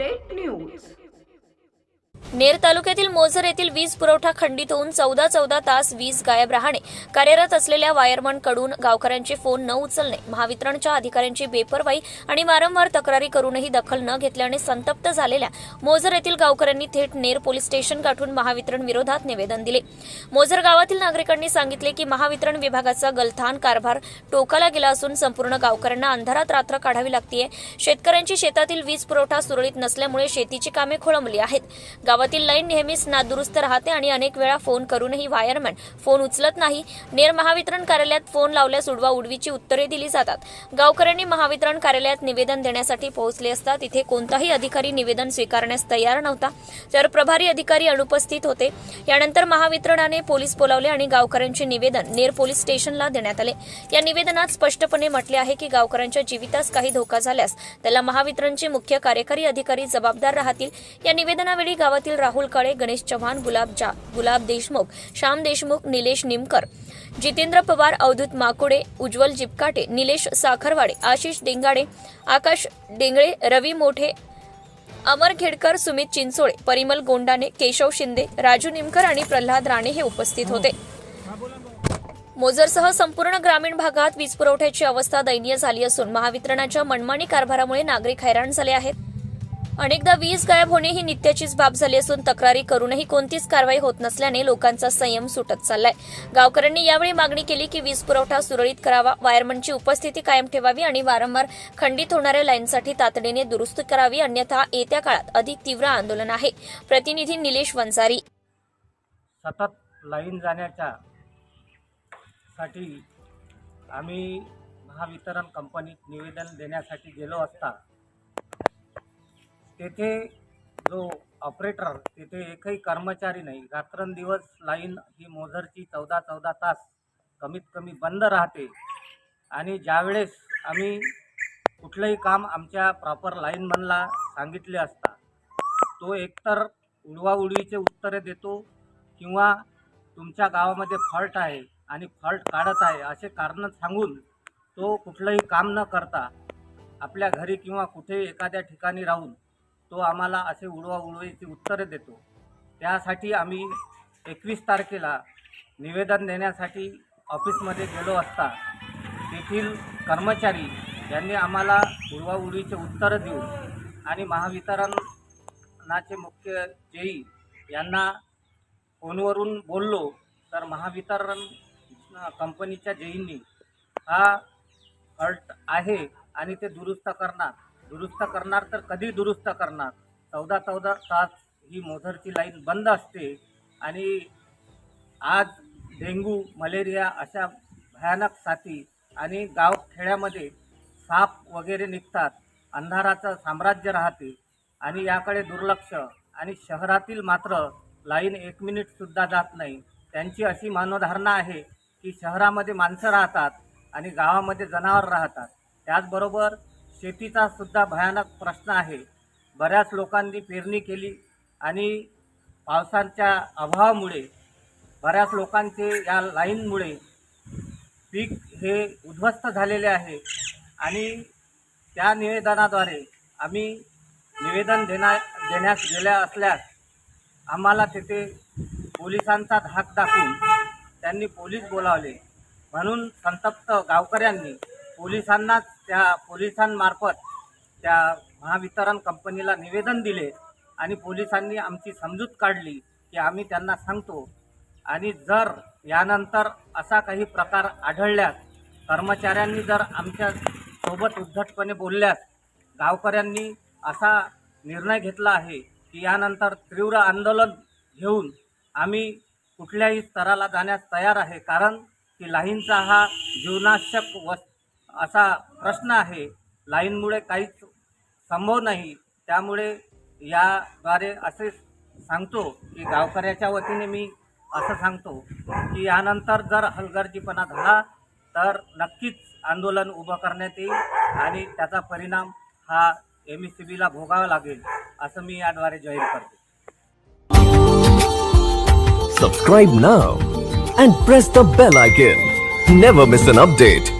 Update news Ner तालुक्यातील Moser येथील वीज पुरवठा खंडित होऊन चौदा चौदा तास वीज गायब राहणे कार्यरत असलेल्या वायरमनकडून गावकऱ्यांचे फोन न उचलणे महावितरणच्या अधिकाऱ्यांची बेपरवाई आणि वारंवार तक्रारी करूनही दखल न घेतल्याने संतप्त झालेल्या मोझर येथील गावकऱ्यांनी थेट नेर पोलीस स्टेशन गाठून महावितरण विरोधात निवेदन दिले. मोझर गावातील नागरिकांनी सांगितले की महावितरण विभागाचा गलथान कारभार टोकाला गेला असून संपूर्ण गावकऱ्यांना अंधारात रात्र काढावी लागतीये. शेतकऱ्यांची शेतातील वीज पुरवठा सुरळीत नसल्यामुळे शेतीची कामे खोळंबली आहेत. गावातील लाईन नेहमीच नादुरुस्त राहते आणि अनेक वेळा फोन करूनही वायरमॅन फोन उचलत नाही. नेर महावितरण कार्यालयात फोन लावल्यास उडवा उडवीची उत्तरे दिली जातात. गावकऱ्यांनी महावितरण कार्यालयात निवेदन देण्यासाठी पोहोचले असता तिथे कोणताही अधिकारी निवेदन स्वीकारण्यास तयार नव्हता. तर प्रभारी अधिकारी अनुपस्थित होते. यानंतर महावितरणाने पोलीस बोलावले आणि गावकऱ्यांचे निवेदन नेर पोलीस स्टेशनला देण्यात आले. या निवेदनात स्पष्टपणे म्हटले आहे की गावकऱ्यांच्या जीवितास काही धोका झाल्यास त्याला महावितरणचे मुख्य कार्यकारी अधिकारी जबाबदार राहतील. या निवेदनावेळी गावातील राहुल काळे गणेश चव्हाण गुलाब जा गुलाब देशमुख श्याम देशमुख निलेश निमकर जितेंद्र पवार अवधूत माकुडे उज्ज्वल जिपकाटे निलेश साखरवाडे आशिष डेंगाडे आकाश डेंगळे रवी मोठे अमर खेडकर सुमित चिंचोळे परिमल गोंडाने केशव शिंदे राजू निमकर आणि प्रल्हाद राणे हे उपस्थित होते. मोजरसह संपूर्ण ग्रामीण भागात वीज पुरवठ्याची अवस्था दयनीय झाली असून महावितरणाच्या मनमानी कारभारामुळे नागरिक हैराण झाले आहेत. अनेकदा वीज गायब होणे ही नित्याचीच बाब झाली असून तक्रारी करूनही कोणतीच कारवाई होत नसल्याने लोकांचा संयम सुटत चाललाय. गावकऱ्यांनी यावेळी मागणी केली की वीज पुरवठा सुरळीत करावा वायरमनची उपस्थिती कायम ठेवावी आणि वारंवार खंडित होणाऱ्या लाईनसाठी तातडीने दुरुस्त करावी अन्यथा येत्या काळात अधिक तीव्र आंदोलन आहे. प्रतिनिधी निलेश वंजारी. सतत लाईन जाण्याच्या साठी आम्ही महावितरण कंपनीत निवेदन देण्यासाठी गेलो असता तेथे जो ऑपरेटर तेथे एकही कर्मचारी नाही. रात्रंदिवस लाईन ही मोझरची चौदा चौदा तास कमीत कमी बंद राहते. आणि ज्यावेळेस आम्ही कुठलंही काम आमच्या प्रॉपर लाईनमनला सांगितले असता तो एकतर उडवाउडवीचे उत्तरे देतो किंवा तुमच्या गावामध्ये फॉल्ट आहे आणि फॉल्ट काढत आहे असे कारणं सांगून तो कुठलंही काम न करता आपल्या घरी किंवा कुठे एखाद्या ठिकाणी राहून तो आम्हाला असे उडवा उडवीची उत्तरे देतो. त्यासाठी आम्ही एकवीस तारखेला निवेदन देण्यासाठी ऑफिसमध्ये गेलो असता तेथील कर्मचारी यांनी आम्हाला उडवाउडवीचे उत्तरं देऊन आणि महावितरणाचे मुख्य जेई यांना फोनवरून बोललो तर महावितरण कंपनीच्या जेईंनी हा फॉल्ट आहे आणि ते दुरुस्त करणार. दुरुस्त करणार तर कधी दुरुस्त करणार. चौदा चौदा तास ही मोझरची लाईन बंद असते आणि आज डेंगू मलेरिया अशा भयानक साथी आणि गाव खेड्यामध्ये साप वगैरे निघतात अंधाराचं साम्राज्य राहते आणि याकडे दुर्लक्ष आणि शहरातील मात्र लाईन एक मिनिटसुद्धा जात नाही. त्यांची अशी मानवधारणा आहे की शहरामध्ये माणसं राहतात आणि गावामध्ये जनावर राहतात. त्याचबरोबर शेतीचा सुद्धा भयानक प्रश्न आहे. बऱ्याच लोकांनी पेरणी केली आणि पावसाच्या अभावामुळे बऱ्याच लोकांचे या लाईनमुळे पीक हे उद्ध्वस्त झालेले आहे आणि त्या निवेदनाद्वारे आम्ही निवेदन देण्या देण्यास गेल्या असल्यास आम्हाला तेथे पोलिसांचा धाक दाखवून त्यांनी पोलीस बोलावले. म्हणून संतप्त गावकऱ्यांनी पोलिसांनाच त्या पोलिसांमार्फत त्या महावितरण कंपनीला निवेदन दिले आणि पोलिसांनी आमची समजूत काढली की आम्ही त्यांना सांगतो. आणि जर यानंतर असा काही प्रकार आढळल्यास कर्मचाऱ्यांनी जर आमच्यासोबत उद्धटपणे बोलल्यास गावकऱ्यांनी असा निर्णय घेतला आहे की यानंतर तीव्र आंदोलन घेऊन आम्ही कुठल्याही स्तराला जाण्यास तयार आहे. कारण की लाहींचा हा जीवनाशक वस्तू असा प्रश्न आहे. लाईनमुळे काहीच संभव नाही. त्यामुळे याद्वारे असे सांगतो की गावकऱ्याच्या वतीने मी असं सांगतो की यानंतर जर हलगर्जीपणा झाला तर नक्कीच आंदोलन उभं करण्यात येईल आणि त्याचा परिणाम हा एम एस सी बीला भोगावा लागेल असं मी याद्वारे जाहीर करतो. Subscribe now and press the bell icon never miss an update